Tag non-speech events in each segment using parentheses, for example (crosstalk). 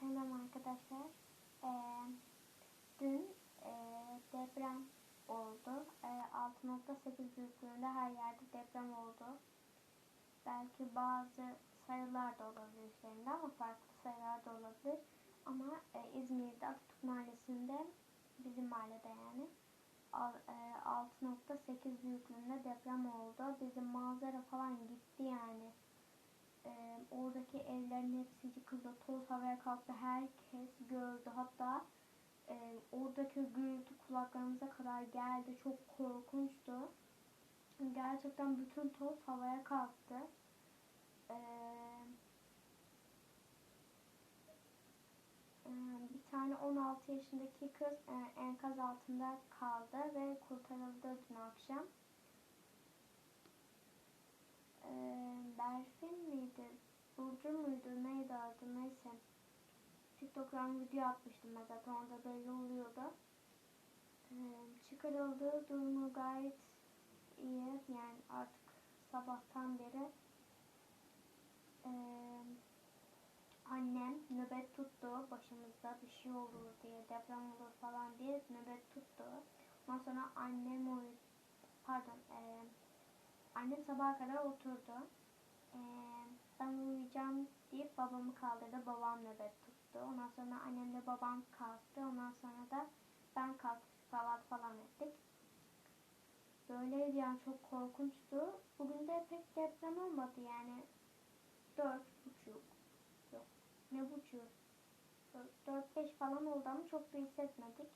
Selam arkadaşlar. Ee, dün e, deprem oldu. E, 6.8 büyüklüğünde her yerde deprem oldu. Belki bazı sayılar da olabilir üzerinde ama farklı sayılar da olabilir. Ama e, İzmir'de Atatürk Mahallesi'nde bizim mahallede yani al- e, 6.8 büyüklüğünde deprem oldu. Bizim manzara falan gitti e, oradaki evlerin hepsi yıkıldı. Toz havaya kalktı. Herkes gördü. Hatta e, oradaki gürültü kulaklarımıza kadar geldi. Çok korkunçtu. Gerçekten bütün toz havaya kalktı. E, e, bir tane 16 yaşındaki kız e, enkaz altında kaldı ve kurtarıldı dün akşam. Ee, miydi? Burcu muydu? Neydi adı? Neyse. TikTok'tan video atmıştım ben zaten orada belli oluyordu. Ee, çıkarıldığı durumu gayet iyi. Yani artık sabahtan beri ee, annem nöbet tuttu başımızda bir şey olur diye deprem olur falan diye nöbet tuttu. Ondan sonra annem uyudu. Pardon. ee, Annem sabaha kadar oturdu. Ee, ben uyuyacağım deyip babamı kaldırdı. Babam nöbet tuttu. Ondan sonra annemle babam kalktı. Ondan sonra da ben kalktık. Kahvaltı falan ettik. Böyleydi yani çok korkunçtu. Bugün de pek deprem olmadı yani. Dört buçuk. Yok. Ne buçuk? Dört- beş falan oldu ama çok da hissetmedik.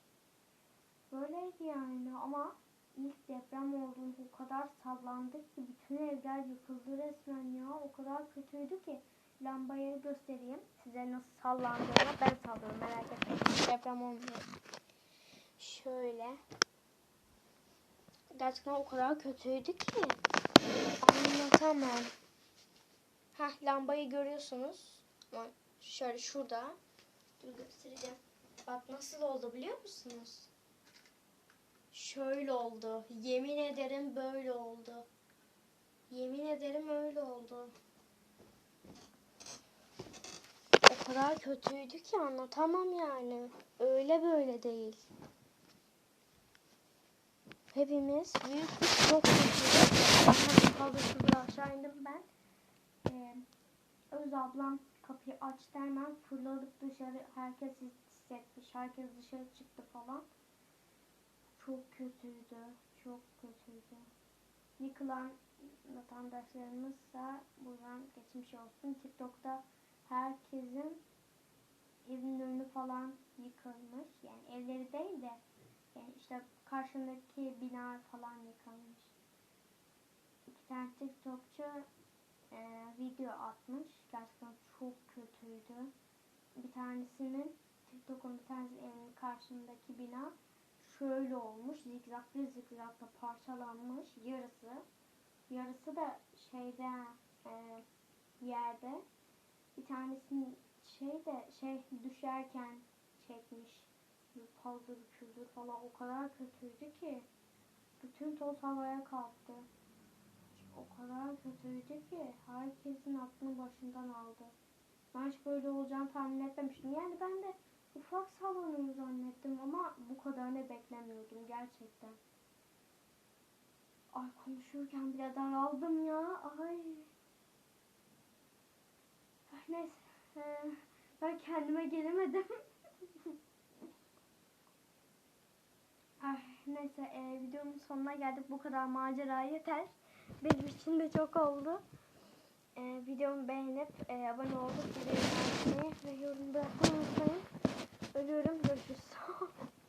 Böyleydi yani ama ilk deprem olduğunda o kadar sallandık ki bütün evler yıkıldı resmen ya. O kadar kötüydü ki. Lambayı göstereyim. Size nasıl sallandığını ben sallıyorum merak etmeyin. Deprem olmuyor. Şöyle. Gerçekten o kadar kötüydü ki. Anlatamam. Heh lambayı görüyorsunuz. Ama şöyle şurada. Dur göstereceğim. Bak nasıl oldu biliyor musunuz? Şöyle oldu. Yemin ederim böyle oldu. Yemin ederim öyle oldu. O kadar kötüydü ki anlatamam yani. Öyle böyle değil. Hepimiz büyük bir şok geçirdik. Kaldırsızı aşağı indim ben. Ee, Öz ablam kapıyı açtı hemen fırladık dışarı. Herkes hissetmiş. Herkes dışarı çıktı falan. Kötüydü. Çok kötüydü. Yıkılan vatandaşlarımızsa buradan geçmiş olsun. TikTok'ta herkesin evinin önü falan yıkılmış. Yani evleri değil de yani işte karşındaki bina falan yıkılmış. İki tane TikTokçu e, video atmış. Gerçekten çok kötüydü. Bir tanesinin TikTok'un bir tanesinin evinin karşısındaki bina şöyle olmuş. Zikzaklı zikzaklı parçalanmış yarısı. Yarısı da şeyde e, yerde. Bir tanesinin şey de şey düşerken çekmiş. Paldır küldür falan o kadar kötüydü ki. Bütün toz havaya kalktı. O kadar kötüydü ki herkesin aklını başından aldı. Ben hiç böyle olacağını tahmin etmemiştim. Yani ben de ufak sallanıyor zannettim ama bu kadarını beklemiyordum gerçekten. Ay konuşurken bile daraldım ya. Ay. Neyse. Ee, ben kendime gelemedim. (laughs) Ay neyse e, videonun sonuna geldik. Bu kadar macera yeter. Benim için de çok oldu. E, videomu beğenip e, abone olup videoyu Ölüyorum görüşürüz. (laughs)